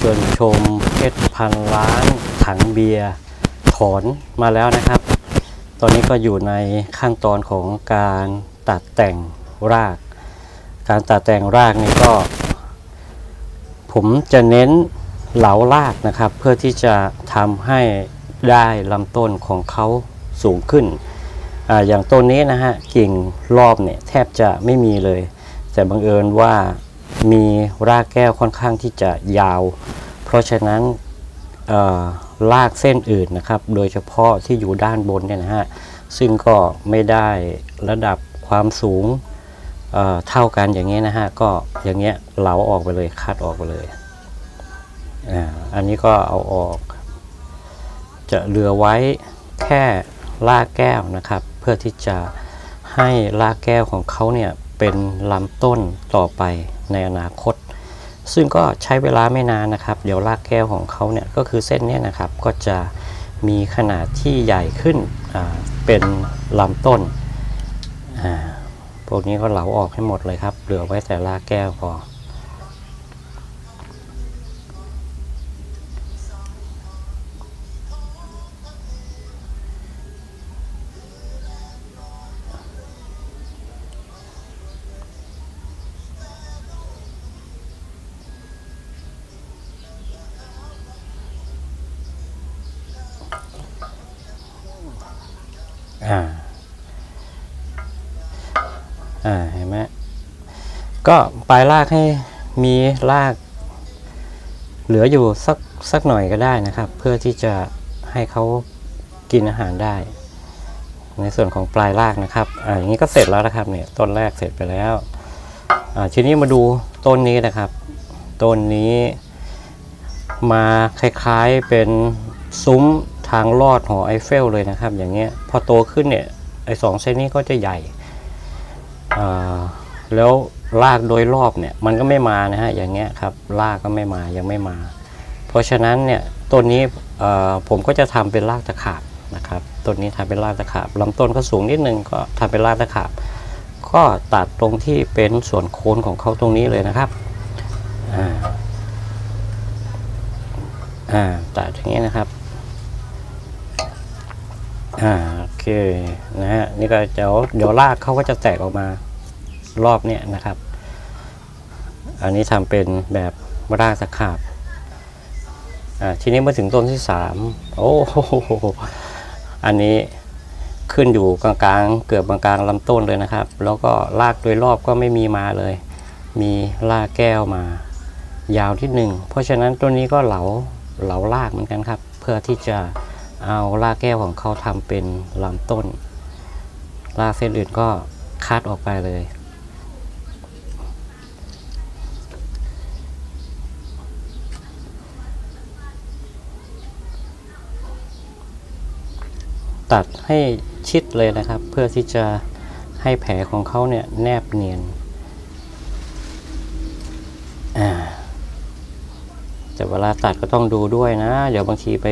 ชวนชมเพชรพันล้านถังเบียร์ถอนมาแล้วนะครับ ตอนนี้ก็อยู่ในขั้นตอนของการตัดแต่งราก การตัดแต่งรากนี่ก็ ผมจะเน้นเหลารากนะครับ เพื่อที่จะทำให้ได้ลำต้นของเขาสูงขึ้นออย่างต้นนี้นะฮะกิ่งรอบเนี่ยแทบจะไม่มีเลย แต่บังเอิญว่า มีรากแก้วค่อนข้างที่จะยาว เพราะฉะนั้นเอ่อรากเส้นอื่นนะครับ โดยเฉพาะที่อยู่ด้านบนเนี่ยนะฮะ ซึ่งก็ไม่ได้ระดับความสูงเเท่ากันอย่างเงี้ยนะฮะ ก็อย่างเงี้ยเหลาออกไปเลยคัดออกไปเลยอ่าอันนี้ก็เอาออก จะเหลือไว้แค่รากแก้วนะครับ เพื่อที่จะให้รากแก้วของเขาเนี่ยเป็นลำต้นต่อไป ในอนาคต ซึ่งก็ใช้เวลาไม่นานนะครับ เดี๋ยวรากแก้วของเขาเนี่ยก็คือเส้นนี้นะครับก็จะมีขนาดที่ใหญ่ขึ้นเป็นลำต้นพวกนี้ก็เหลาออกให้หมดเลยครับเหลือไว้แต่รากแก้วพออ่ ก็ปลายรากให้มีราก เหลืออยู่สักสักหน่อยก็ได้นะครับ เพื่อที่จะให้เขากินอาหารได้ ในส่วนของปลายรากนะครับอ่าอย่างนี้ก็เสร็จแล้วนะครับเนี่ยต้นแรกเสร็จไปแล้วอ่าทีนี้มาดูต้นนี้นะครับต้นนี้มาคล้ายๆเป็นซุ้มทางลอดหอไอเฟลเลยนะครับ อย่างเงี้ยพอโตขึ้นเนี่ยไอสองเส้นนี้ก็จะใหญ่อ่าแล้ว รากโดยรอบเนี่ยมันก็ไม่มานะฮะอย่างเงี้ยครับรากก็ไม่มายังไม่มา เพราะฉะนั้นเนี่ยต้นนี้ผมก็จะทำเป็นรากตะขาบนะครับต้นนี้ทำเป็นรากตะขาบลำต้นก็สูงนิดนึงก็ทำเป็นรากตะขาบ ก็ตัดตรงที่เป็นส่วนโคนของเขาตรงนี้เลยนะครับอ่าอ่าตัดอย่างนี้นะครับอ่าโอเคนะฮะนี่ก็เดี๋ยวเดี๋ยวรากเขาก็จะแตกออกมา รอบเนี้ยนะครับ อันนี้ทำเป็นแบบรากตะขาบอ่าทีนี้มาถึงต้นที่สามโอ้โหอันนี้ขึ้นอยู่กลางๆ เกือบกลางๆลำต้นเลยนะครับ แล้วก็รากโดยรอบก็ไม่มีมาเลย มีรากแก้วมา ยาวที่หนึ่งเพราะฉะนั้นต้นนี้ก็เหลาเหลารากเหมือนกันครับ เพื่อที่จะเอารากแก้วของเขาทำเป็นลำต้น รากเส้นอื่นก็คัดออกไปเลย ตัดให้ชิดเลยนะครับ เพื่อที่จะให้แผลของเขาเนี่ยแนบเนียนอ่าแต่เวลาตัดก็ต้องดูด้วยนะ เดี๋ยวบางทีไป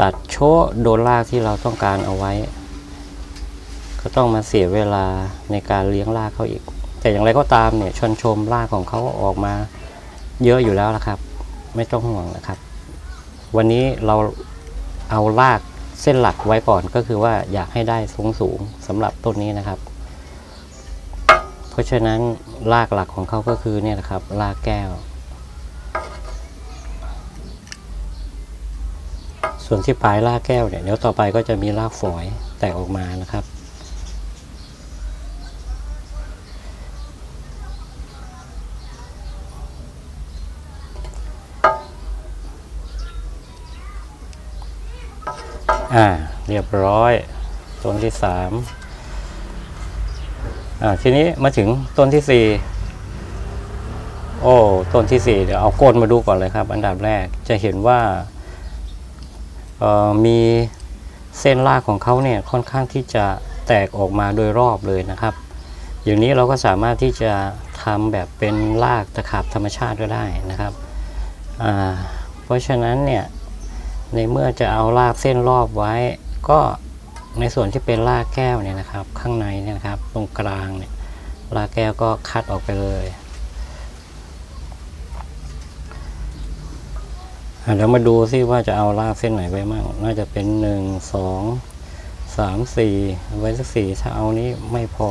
ตัดโชโดนรากที่เราต้องการเอาไว้ ก็ต้องมาเสียเวลาในการเลี้ยงรากเขาอีก แต่อย่างไรก็ตามเนี่ยชนชมรากของเขาออกมาเยอะอยู่แล้วละครับ ไม่ต้องห่วงนะครับ วันนี้เราเอาราก เส้นหลักไว้ก่อนก็คือว่าอยากให้ได้สูงสูงสำหรับต้นนี้นะครับ เพราะฉะนั้นรากหลักของเขาก็คือเนี่ยนะครับรากแก้ว ส่วนที่ปลายรากแก้วเนี่ยเดี๋ยวต่อไปก็จะมีรากฝอยแตกออกมานะครับ อ่า เรี ยบร้อย ต้นที่สามอ่าทีนี้มาถึงต้นที่สี่โอ้ต้นที่สี่เดี๋ยวเอาโก้นมาดูก่อนเลยครับ อันดับแรกจะเห็นว่าเอ่อมีเส้นรากของเขาเนี่ยค่อนข้างที่จะแตกออกมาโดยรอบเลยนะครับ อย่างนี้เราก็สามารถที่จะทำแบบเป็นรากตะขาบธรรมชาติก็ได้นะครับอ่าเพราะฉะนั้นเนี่ยในเมื่อจะเอารากเส้นรอบไว้ ก็ในส่วนที่เป็นรากแก้วเนี่ยนะครับ ข้างในเนี่ยนะครับ ตรงกลางเนี่ยรากแก้วก็คัดออกไปเลยเดี๋ยวมาดูซิว่าจะเอาลากเส้นไหนไปมั่งน่าจะเป็นหนึ่งสองสามสี่ไว้สักสี่ถ้าเอานี้ไม่พอ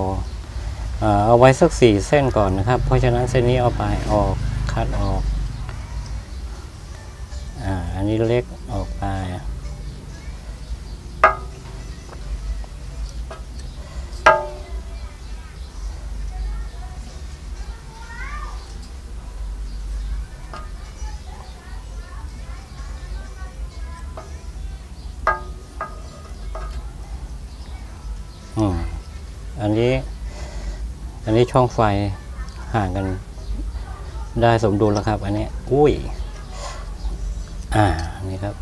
เอาไว้สักสี่เส้นก่อนนะครับ เพราะฉะนั้นเส้นนี้เอาไปออกคัดออก อ่า อันนี้เล็กออก อันนี้ อันนี้ช่องไฟห่างกัน ได้สมดุลแล้วครับ อันนี้ อุ้ย อ่า นี่ครับ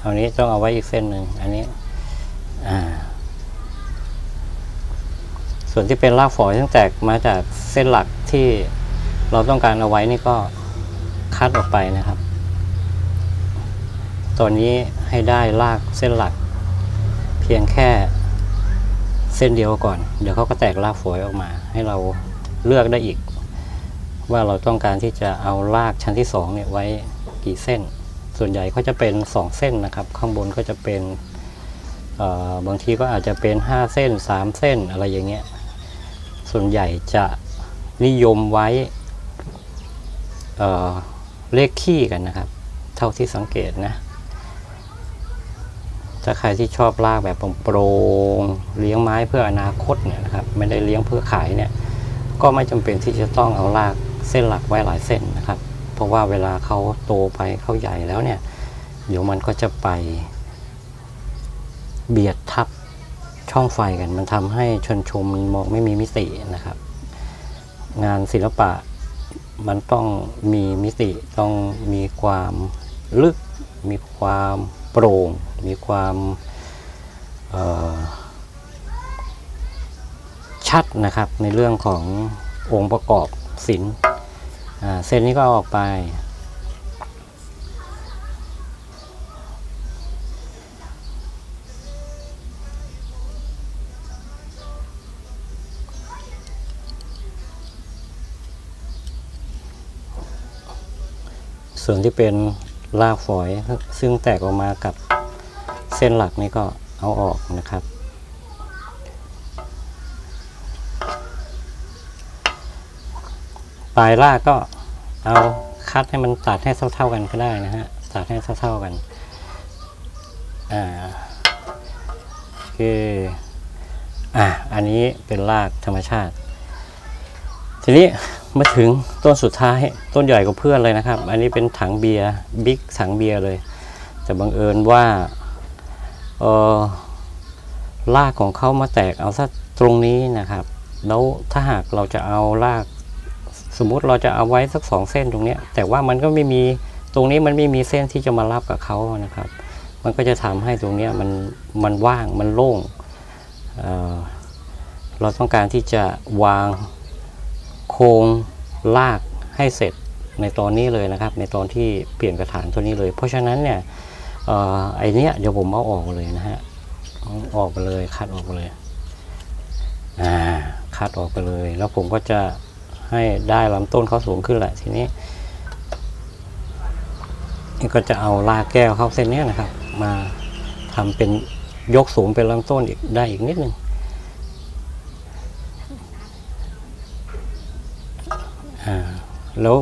เอานี้ต้องเอาไว้อีกเส้นหนึ่ง อันนี้ อ่า ส่วนที่เป็นรากฝอยซึ่งแตกมาจากเส้นหลักที่เราต้องการเอาไว้นี่ก็คัดออกไปนะครับตัวนี้ให้ได้รากเส้นหลัก เพียงแค่ เส้นเดียวก่อน เดี๋ยวเขาก็แตกรากฝอยออกมา ให้เราเลือกได้อีก ว่าเราต้องการที่จะเอารากชั้นที่สองเนี่ยไว้กี่เส้น ส่วนใหญ่เขาจะเป็นสองเส้นนะครับ ข้างบนก็จะเป็นบางทีก็อาจจะเป็นห้าเส้นสามเส้นอะไรอย่างเงี้ยส่วนใหญ่จะนิยมไว้เเลขขี้กันนะครับ เท่าที่สังเกตนะ ถ้าใครที่ชอบลากแบบโปร่งเลี้ยงไม้เพื่ออนาคตเนี่ยนะครับไม่ได้เลี้ยงเพื่อขายเนี่ยก็ไม่จำเป็นที่จะต้องเอาลากเส้นหลักไว้หลายเส้นนะครับ เพราะว่าเวลาเขาโตไปเขาใหญ่แล้วเนี่ยเดี๋ยวมันก็จะไป เบียดทับช่องไฟกัน มันทำให้ชนชมมันมองไม่มีมิตินะครับ งานศิลปะมันต้องมีมิติต้องมีความลึกมีความ โปร่ง มีความชัดนะครับในเรื่องขององค์ประกอบศิลป์เส้นนี้ก็เอาออกไป ส่วนที่เป็น รากฝอยซึ่งแตกออกมากับเส้นหลักนี่ก็เอาออกนะครับ ปลายรากก็เอาคัดให้มันตัดให้เท่าๆกันก็ได้นะฮะตัดให้เท่าๆกันอ่าโออะอันนี้เป็นรากธรรมชาติ ทีนี้ มาถึงต้นสุดท้ายต้นใหญ่กว่าเพื่อนเลยนะครับ อันนี้เป็นถังเบียร์บิ๊กถังเบียร์เลย แต่บังเอิญว่าเออรากของเขามาแตกเอาซะตรงนี้นะครับ แล้วถ้าหากเราจะเอาราก สมมุติเราจะเอาไว้สักสองเส้นตรงเนี้ยแต่ว่ามันก็ไม่มีตรงนี้มันไม่มีเส้นที่จะมารับกับเขานะครับ มันก็จะทำให้ตรงเนี้ยมันมันว่างมันโล่งเเราต้องการที่จะวาง โครงลากให้เสร็จในตอนนี้เลยนะครับ ในตอนที่เปลี่ยนกระถางตัวนี้เลย เพราะฉะนั้นเนี่ยออไอเนี้ยเดี๋ยวผมเอาออกเลยนะฮะออกไปเลยคัดออกไปเลยอ่าคัดออกไปเลย แล้วผมก็จะให้ได้ลำต้นเขาสูงขึ้นแหละทีนี้นี่ก็จะเอาลากแก้วเข้าเส้นนี้นะครับ มาทำเป็นยกสูงเป็นลำต้นอีกได้อีกนิดนึง อ่า แล้ว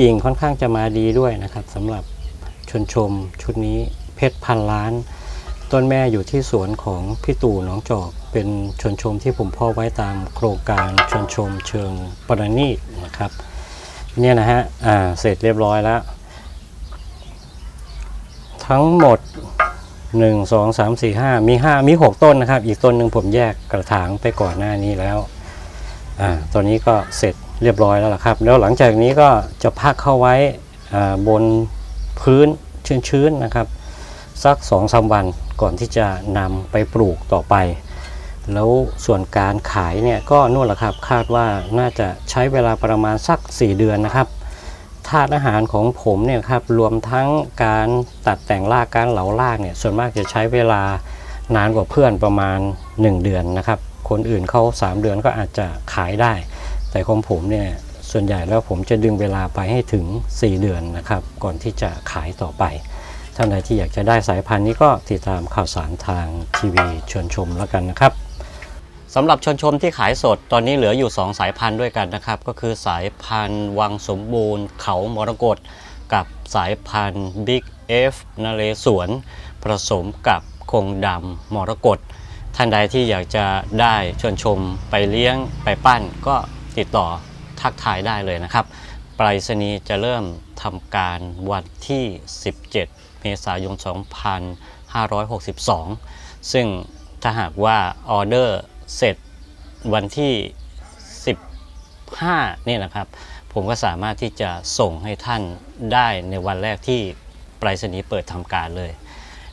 กิ่งค่อนข้างจะมาดีด้วยนะครับสำหรับชนชมชุดนี้เพชรพันล้าน ต้นแม่อยู่ที่สวนของพี่ตู่หนองจอก เป็นชนชมที่ผมพ่อไว้ตามโครงการชนชมเชิงประณีตนะครับเนี่ยนะฮะอ่าเสร็จเรียบร้อยแล้ว ทั้งหมด 1 2 3 4 5 มี 5 มี 6 ต้นนะครับ อีกต้นหนึ่งผมแยกกระถางไปก่อนหน้านี้แล้วอ่าตัวนี้ก็เสร็จ เรียบร้อยแล้วล่ะครับ แล้วหลังจากนี้ก็จะพักเข้าไว้บนพื้นชื้นๆนะครับ สัก2อสวันก่อนที่จะนำไปปลูกต่อไป แล้วส่วนการขายเนี่ยก็นู่นแหละครับคาดว่าน่าจะใช้เวลาประมาณสัก 4 เดือนนะครับธาตุอาหารของผมเนี่ยครับรวมทั้งการตัดแต่งรากการเหลารากเนี่ยส่วนมากจะใช้เวลานานกว่าเพื่อนประมาณ 1 เดือนนะครับ คนอื่นเขา3 เดือนก็อาจจะขายได้ แต่ของผมเนี่ยส่วนใหญ่แล้วผมจะดึงเวลาไปให้ถึง 4 เดือนนะครับ ก่อนที่จะขายต่อไปท่านใดที่อยากจะได้สายพันธุ์นี้ก็ติดตามข่าวสารทางทีวีชวนชมแล้วกันนะครับสำหรับชวนชมที่ขายสดตอนนี้เหลืออยู่ 2 สายพันธุ์ด้วยกันนะครับ ก็คือสายพันธุ์วังสมบูรณ์ เขามรกตกับสายพันธุ์ Big F นเรศวรผสมกับคงดำมรกตท่านใดที่อยากจะได้ชวนชมไปเลี้ยงไปปั้นก็ ติดต่อทักทายได้เลยนะครับไปรษณีย์จะเริ่มทำการวันที่ 17 เมษายน 2562 ซึ่งถ้าหากว่าออเดอร์เสร็จวันที่ 15 เนี่ยนะครับ ผมก็สามารถที่จะส่งให้ท่านได้ในวันแรกที่ไปรษณีย์เปิดทำการเลย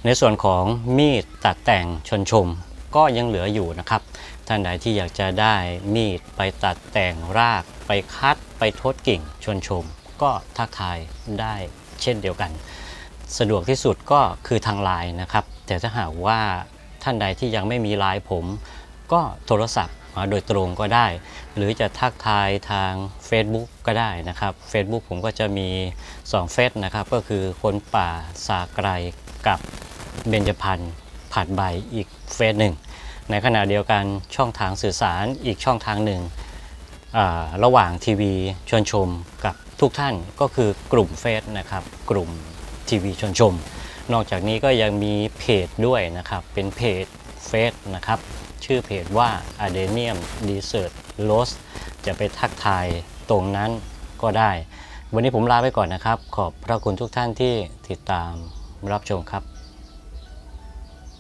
ในส่วนของมีดตัดแต่งชนชม ก็ยังเหลืออยู่นะครับ ท่านใดที่อยากจะได้มีดไปตัดแต่งราก ไปคัด ไปทดกิ่งชวนชม ก็ทักทายได้เช่นเดียวกัน สะดวกที่สุดก็คือทางไลน์นะครับ แต่ถ้าหากว่าท่านใดที่ยังไม่มีไลน์ผม ก็โทรศัพท์มาโดยตรงก็ได้ หรือจะทักทายทาง Facebook ก็ได้นะครับ Facebook ผมก็จะมี 2 เฟซนะครับ ก็คือคนป่าสาไกรกับเบญจพรรณผัดใบอีกเฟซหนึ่ง ในขณะเดียวกันช่องทางสื่อสารอีกช่องทางหนึ่ง ระหว่างทีวีชวนชมกับทุกท่านก็คือกลุ่มเฟซนะครับ กลุ่มทีวีชวนชม นอกจากนี้ก็ยังมีเพจด้วยนะครับ เป็นเพจเฟซนะครับ ชื่อเพจว่า a d e n i u m Desert Rose จะไปทักทายตรงนั้นก็ได้ วันนี้ผมลาไปก่อนนะครับ ขอบพระคุณทุกท่านที่ติดตามรับชมครับ